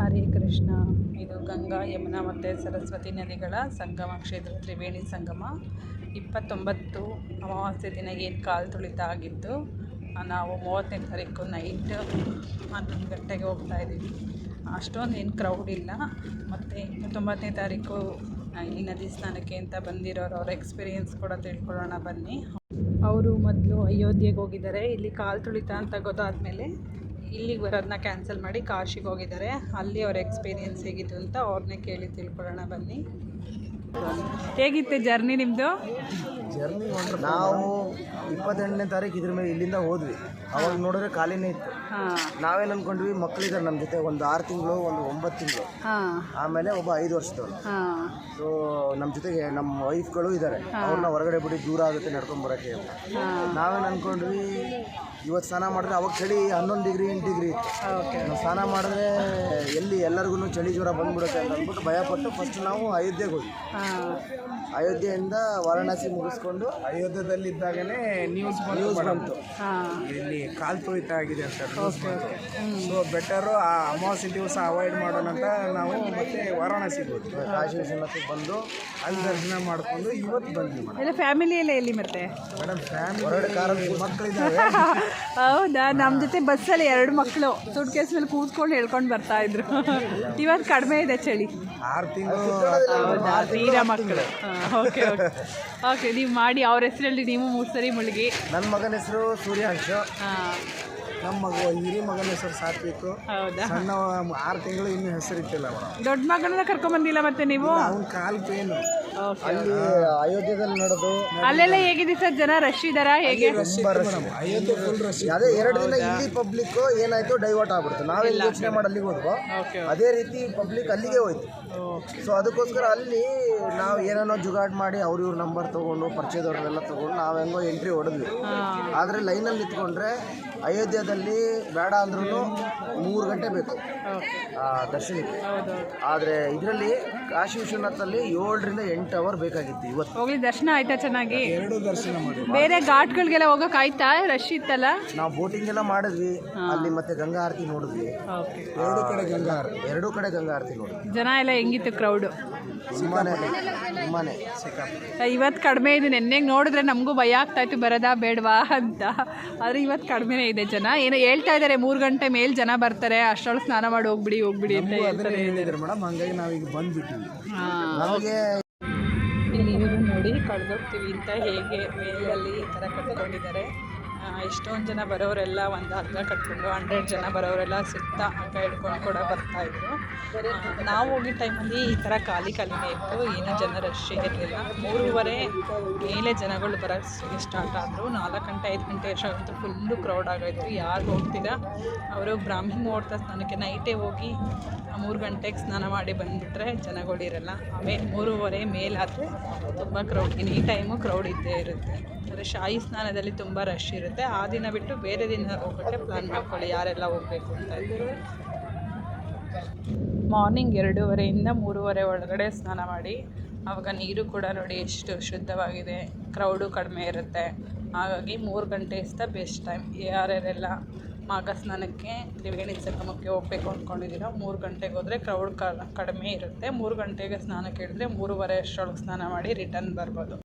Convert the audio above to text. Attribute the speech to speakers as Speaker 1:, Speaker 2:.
Speaker 1: ಹರೇ ಕೃಷ್ಣ. ಇದು ಗಂಗಾ, ಯಮುನಾ ಮತ್ತು ಸರಸ್ವತಿ ನದಿಗಳ ಸಂಗಮ, ಕ್ಷೇತ್ರ ತ್ರಿವೇಣಿ ಸಂಗಮ. ಇಪ್ಪತ್ತೊಂಬತ್ತು ಅಮಾವಾಸ್ಯೆ ದಿನ ಏನು ಕಾಲು ತುಳಿತ ಆಗಿತ್ತು ನಾವು ಮೂವತ್ತನೇ ತಾರೀಕು ನೈಟ್ ಹನ್ನೊಂದು ಗಂಟೆಗೆ ಹೋಗ್ತಾ ಇದ್ದೀವಿ. ಅಷ್ಟೊಂದು ಏನು ಕ್ರೌಡ್ ಇಲ್ಲ. ಮತ್ತು ಇಪ್ಪತ್ತೊಂಬತ್ತನೇ ತಾರೀಕು ಈ ನದಿ ಸ್ನಾನಕ್ಕೆ ಅಂತ ಬಂದಿರೋರು, ಅವ್ರ ಎಕ್ಸ್ಪೀರಿಯೆನ್ಸ್ ಕೂಡ ತಿಳ್ಕೊಳ್ಳೋಣ ಬನ್ನಿ. ಅವರು ಮೊದಲು ಅಯೋಧ್ಯೆಗೆ ಹೋಗಿದ್ದಾರೆ. ಇಲ್ಲಿ ಕಾಲು ತುಳಿತ ಅಂತ ಗೊತ್ತಾದಮೇಲೆ ಇಲ್ಲಿಗೆ ಬರೋದನ್ನ ಕ್ಯಾನ್ಸಲ್ ಮಾಡಿ ಕಾಶಿಗೆ ಹೋಗಿದ್ದಾರೆ. ಅಲ್ಲಿ ಅವ್ರ ಎಕ್ಸ್ಪೀರಿಯನ್ಸ್ ಹೇಗಿತ್ತು ಅಂತ ಅವ್ರನ್ನೇ ಕೇಳಿ ತಿಳ್ಕೊಳ್ಳೋಣ ಬನ್ನಿ. ಹೇಗಿತ್ತು ಜರ್ನಿ ನಿಮ್ಮದು
Speaker 2: ಜರ್ನಿ ನಾವು ಇಪ್ಪತ್ತೆಂಟನೇ ತಾರೀಕು ಇದ್ರ ಮೇಲೆ ಇಲ್ಲಿಂದ ಹೋದ್ವಿ. ಅವಾಗ ನೋಡಿದ್ರೆ ಖಾಲಿನೇ ಇತ್ತು. ನಾವೇನು ಅನ್ಕೊಂಡ್ವಿ ಮಕ್ಕಳಿದ್ದಾರೆ ನಮ್ಮ ಜೊತೆ ಒಂದು ಆರು ತಿಂಗಳು ಒಂದು ಒಂಬತ್ತು ತಿಂಗಳು. ಆಮೇಲೆ ಒಬ್ಬ ಐದು ವರ್ಷದವ್ರು ಸೊ ನಮ್ಮ ಜೊತೆಗೆ ನಮ್ಮ ವೈಫ್ಗಳು ಇದ್ದಾರೆ ಅವ್ರನ್ನ ಹೊರಗಡೆ ಬಿಡಿ ದೂರ ಆಗುತ್ತೆ ನಡ್ಕೊಂಡು ಬರೋಕ್ಕೆ ಅಂತ. ನಾವೇನು ಅನ್ಕೊಂಡ್ವಿ ಇವತ್ತು ಸ್ನಾನ ಮಾಡಿದ್ರೆ ಅವಾಗ ಚಳಿ ಹನ್ನೊಂದು ಡಿಗ್ರಿ ಎಂಟು ಡಿಗ್ರಿ ಇತ್ತು. ನಾವು ಸ್ನಾನ ಮಾಡಿದ್ರೆ ಎಲ್ಲಿ ಎಲ್ಲರಿಗೂ ಚಳಿ ಜ್ವರ ಬಂದ್ಬಿಡುತ್ತೆ ಅಂತ ಅಂದ್ಬಿಟ್ಟು ಭಯಪಟ್ಟು ಫಸ್ಟ್ ನಾವು ಅಯೋಧ್ಯೆಗೆ ಹೋದ್ವಿ. ಅಯೋಧ್ಯೆಯಿಂದ ವಾರಣಾಸಿ ಮುಗಿಸ್ಕೊಂಡು
Speaker 3: ಅಯೋಧ್ಯದಲ್ಲಿದ್ದಾಗನೇ ನ್ಯೂಸ್
Speaker 2: ನ್ಯೂಸ್ ಬಂತು.
Speaker 1: ಹಾಂ.
Speaker 3: ಇಲ್ಲಿ ಕಾಲ್ ತುಳಿತ ಆಗಿದೆ ಅಂತ ಸೊ ಬೆಟರು ಆ ಅಮಾವಾಸ್ಯೆ ದಿವಸ ಅವಾಯ್ಡ್ ಮಾಡೋಣ ಅಂತ ನಾವು ಮತ್ತೆ ವಾರಾಣಸಿ ಹೋದ್ವಿ.
Speaker 2: ಕಾಶಿ ವಿಶ್ವನಾಥಕ್ಕೆ ಬಂದು
Speaker 3: ಅಲ್ಲಿ ದರ್ಶನ ಮಾಡಿಕೊಂಡು ಇವತ್ತು ಬಂದ್ವಿ ಮೇಡಮ್.
Speaker 1: ಎಲ್ಲ ಫ್ಯಾಮಿಲಿ ಎಲ್ಲ ಎಲ್ಲಿ ಮತ್ತೆ?
Speaker 3: ಮೇಡಮ್ ಫ್ಯಾಮಿಲಿ
Speaker 2: ಹೊರಗಡೆ ಕಾರಲ್ಲಿ
Speaker 3: ಮಕ್ಕಳಿದ್ದಾವೆ
Speaker 1: ಹೌದಾ? ನಮ್ಮ ಜೊತೆ ಬಸ್ಸಲ್ಲಿ ಎರಡು ಮಕ್ಕಳು ಸೂಟ್ ಕೇಸ್ ಮೇಲೆ ಕೂತ್ಕೊಂಡು ಹೇಳ್ಕೊಂಡು ಬರ್ತಾ ಇದ್ರು. ಇವತ್ತು ಕಡಿಮೆ ಇದೆ ಚಳಿ.
Speaker 3: ಆರು ತಿಂಗಳು
Speaker 1: ತೀರಾ ಮಕ್ಕಳು. ಓಕೆ ಓಕೆ ಓಕೆ ನೀವು ಮಾಡಿ ಅವ್ರ ಹೆಸರಲ್ಲಿ ನೀವು ಮೂರು ಸರಿ ಮುಳುಗಿ.
Speaker 2: ನನ್ನ ಮಗನ ಹೆಸರು ಸೂರ್ಯಾಂಶ.
Speaker 3: ನಮ್ಮ ಮಗ ಹಿರಿ ಮಗನ ಹೆಸರು ಸಾತ್ವಿಕ್.
Speaker 1: ಹೌದಾ?
Speaker 3: ಸಣ್ಣ ಆರು ತಿಂಗಳು ಇನ್ನೂ ಹೆಸರಿಟ್ಟಿಲ್ಲ
Speaker 1: ದೊಡ್ಡ ಮಗಳನ್ನ ಕರ್ಕೊಂಬಂದಿಲ್ಲ ಮತ್ತೆ ನೀವು?
Speaker 3: ಅವ್ನ ಕಾಲ್ ಪೇನು.
Speaker 2: ಅಲ್ಲಿ ಅಯೋಧ್ಯೆದಲ್ಲಿ ನಡೆದು
Speaker 1: ಅಲ್ಲೆಲ್ಲ ಹೇಗಿದೆ ಸರ್ ಜನ? ರಶ್ ಇದಾರಾ ಹೇಗೆ?
Speaker 2: ತುಂಬಾ ರಶ್
Speaker 3: ಅಯೋಧ್ಯೆ ಫುಲ್ ರಶ್
Speaker 2: ಅದೇ ಎರಡು ದಿನ ಇಲ್ಲಿ ಪಬ್ಲಿಕ್ ಏನಾಯ್ತು ಡೈವರ್ಟ್ ಆಗ್ಬಿಡ್ತು. ನಾವೆಲ್ಲ ಯೋಚನೆ ಮಾಡಿ ಅಲ್ಲಿಗೆ ಹೋದ್ವು ಅದೇ ರೀತಿ ಪಬ್ಲಿಕ್ ಅಲ್ಲಿಗೆ ಹೋಯ್ತು. ಸೊ ಅದಕ್ಕೋಸ್ಕರ ಅಲ್ಲಿ ನಾವು ಏನೇನೋ ಜುಗಾಡ್ ಮಾಡಿ ಅವ್ರ ಇವ್ರ ನಂಬರ್ ತಗೊಂಡು ಪರಿಚಯದವ್ರನ್ನೆಲ್ಲ ತಗೊಂಡು ನಾವು ಹೆಂಗೋ ಎಂಟ್ರಿ ಹೊಡೆದ್ವಿ. ಆದ್ರೆ ಲೈನಲ್ಲಿ ನಿಂತ್ಕೊಂಡ್ರೆ ಅಯೋಧ್ಯದಲ್ಲಿ ಬೇಡ ಅಂದ್ರೂ ಮೂರು ಗಂಟೆ ಬೇಕು. ದರ್ಶನಕ್ಕೆ. ಆದರೆ ಇದರಲ್ಲಿ ಕಾಶಿ ವಿಶ್ವನಾಥಲ್ಲಿ ಏಳರಿಂದ ಎಂಟು ಅವರ್ ಬೇಕಾಗಿತ್ತು ಇವತ್ತು.
Speaker 1: ಹೋಗ್ಲಿ ದರ್ಶನ ಆಯ್ತಾ ಚೆನ್ನಾಗಿ?
Speaker 3: ಎರಡು ದರ್ಶನ ಮಾಡಿ.
Speaker 1: ಬೇರೆ ಘಾಟ್ಗಳಿಗೆಲ್ಲ ಹೋಗಕ್ ಆಯ್ತಾ? ರಶ್ ಇತ್ತಲ್ಲ?
Speaker 2: ನಾವು ಬೋಟಿಂಗ್ ಎಲ್ಲ ಮಾಡಿದ್ವಿ. ಅಲ್ಲಿ ಮತ್ತೆ ಗಂಗಾ ಆರತಿ ನೋಡಿದ್ವಿ.
Speaker 3: ಎರಡು ಕಡೆ ಗಂಗಾ ಆರತಿ.
Speaker 2: ಎರಡು ಕಡೆ ಗಂಗಾ ಆರತಿ ನೋಡಿದ್ವಿ.
Speaker 1: ಜನ ಎಲ್ಲ ಹೆಂಗಿತ್ತು ಕ್ರೌಡ್
Speaker 2: ತುಂಬಾನೇ ತುಂಬಾನೇ
Speaker 1: ಇವತ್ತು ಕಡಿಮೆ ಇದೆ. ನೆನ್ನೆ ನೋಡಿದ್ರೆ ನಮಗೂ ಭಯ ಆಗ್ತಾ ಇತ್ತು ಬರೋದಾ ಬೇಡವಾ ಅಂತ. ಆದರೆ ಇವತ್ತು ಕಡಿಮೆನೇ ಇದೆ ಜನ. ಏನೋ ಹೇಳ್ತಾ ಇದ್ದಾರೆ ಮೂರು ಗಂಟೆ ಮೇಲೆ ಜನ ಬರ್ತಾರೆ. ಅಷ್ಟೊಳಗೆ ಸ್ನಾನ ಮಾಡಿ ಹೋಗ್ಬಿಡಿ ಹೋಗ್ಬಿಡಿ ಅಂತ ಹೇಳ್ತಾರೆ
Speaker 3: ಹೇಳಿದ್ರು ಮೇಡಮ್ ಹಂಗಾಗಿ ನಾವೀಗ
Speaker 2: ನಮಗೆ
Speaker 1: ಇವರು ನೋಡಿ ಕಳೆದೋಗ್ತೀವಿ ಅಂತ ಹೇಗೆ ಮೇಲಲ್ಲಿ ಈ ಥರ ಕಟ್ಕೊಂಡಿದ್ದಾರೆ ಇಷ್ಟೊಂದು ಜನ ಬರೋರೆಲ್ಲ ಒಂದು ಅರ್ಧ ಕಟ್ಕೊಂಡು ಹಂಡ್ರೆಡ್ ಜನ ಬರೋರೆಲ್ಲ ಸುತ್ತ ಅಂಕ ಹಿಡ್ಕೊಂಡು ಕೂಡ ಬರ್ತಾಯಿದ್ರು ನಾವು ಹೋಗಿದ್ದ ಟೈಮಲ್ಲಿ ಈ ಥರ ಖಾಲಿ ಖಾಲಿನೇ ಇತ್ತು, ಏನು ಜನ ರಶ್ ಇರಲಿಲ್ಲ. ಮೂರುವರೆ ಮೇಲೆ ಜನಗಳು ಬರೋಕ್ಕೆ ಸ್ಟಾರ್ಟ್ ಆದರು. ನಾಲ್ಕು ಗಂಟೆ, ಐದು ಗಂಟೆ ಅಷ್ಟೊಂದು ಫುಲ್ಲು ಕ್ರೌಡ್ ಆಗೋಯ್ತು. ಯಾರು ಹೋಗ್ತೀರಾ ಅವರು ಬ್ರಾಹ್ಮಿ ಮುಹೂರ್ತ ಸ್ನಾನಕ್ಕೆ ನೈಟೇ ಹೋಗಿ ಮೂರು ಗಂಟೆಗೆ ಸ್ನಾನ ಮಾಡಿ ಬಂದುಬಿಟ್ರೆ ಜನಗಳಿರಲ್ಲ ಆಮೇಲೆ ಮೂರುವರೆ ಮೇಲಾದರೆ ತುಂಬ ಕ್ರೌಡ್ ಈ ಟೈಮು ಕ್ರೌಡ್ ಇದ್ದೇ ಇರುತ್ತೆ. ಅಂದರೆ ಶಾಹಿ ಸ್ನಾನದಲ್ಲಿ ತುಂಬ ರಶ್ ಇರುತ್ತೆ. ಆ ದಿನ ಬಿಟ್ಟು ಬೇರೆ ದಿನ ಹೋಗೋಕ್ಕೆ ಪ್ಲ್ಯಾನ್ ಮಾಡ್ಕೊಳ್ಳಿ. ಯಾರೆಲ್ಲ ಹೋಗಬೇಕು ಅಂತ ಇದ್ದೀರಿ ಮಾರ್ನಿಂಗ್ ಎರಡೂವರೆಯಿಂದ ಮೂರುವರೆ ಒಳಗಡೆ ಸ್ನಾನ ಮಾಡಿ. ಆವಾಗ ನೀರು ಕೂಡ ನೋಡಿ ಎಷ್ಟು ಶುದ್ಧವಾಗಿದೆ. ಕ್ರೌಡು ಕಡಿಮೆ ಇರುತ್ತೆ. ಹಾಗಾಗಿ ಮೂರು ಗಂಟೆ ದ ಬೆಸ್ಟ್ ಟೈಮ್ ಯಾರ್ಯಾರೆಲ್ಲ ಮಾಗ ಸ್ನಾನಕ್ಕೆ ತ್ರಿವೇಣಿ ಸಂಗಮಕ್ಕೆ ಹೋಗ್ಬೇಕು ಅಂದ್ಕೊಂಡಿದ್ದೀರ ಮೂರು ಗಂಟೆಗೆ ಹೋದರೆ ಕ್ರೌಡ್ ಕಡಿಮೆ ಇರುತ್ತೆ. ಮೂರು ಗಂಟೆಗೆ ಸ್ನಾನಕ್ಕೆ ಹಿಡಿದ್ರೆ ಮೂರುವರೆ ಅಷ್ಟರೊಳಗೆ ಸ್ನಾನ ಮಾಡಿ ರಿಟರ್ನ್ ಬರ್ಬೋದು.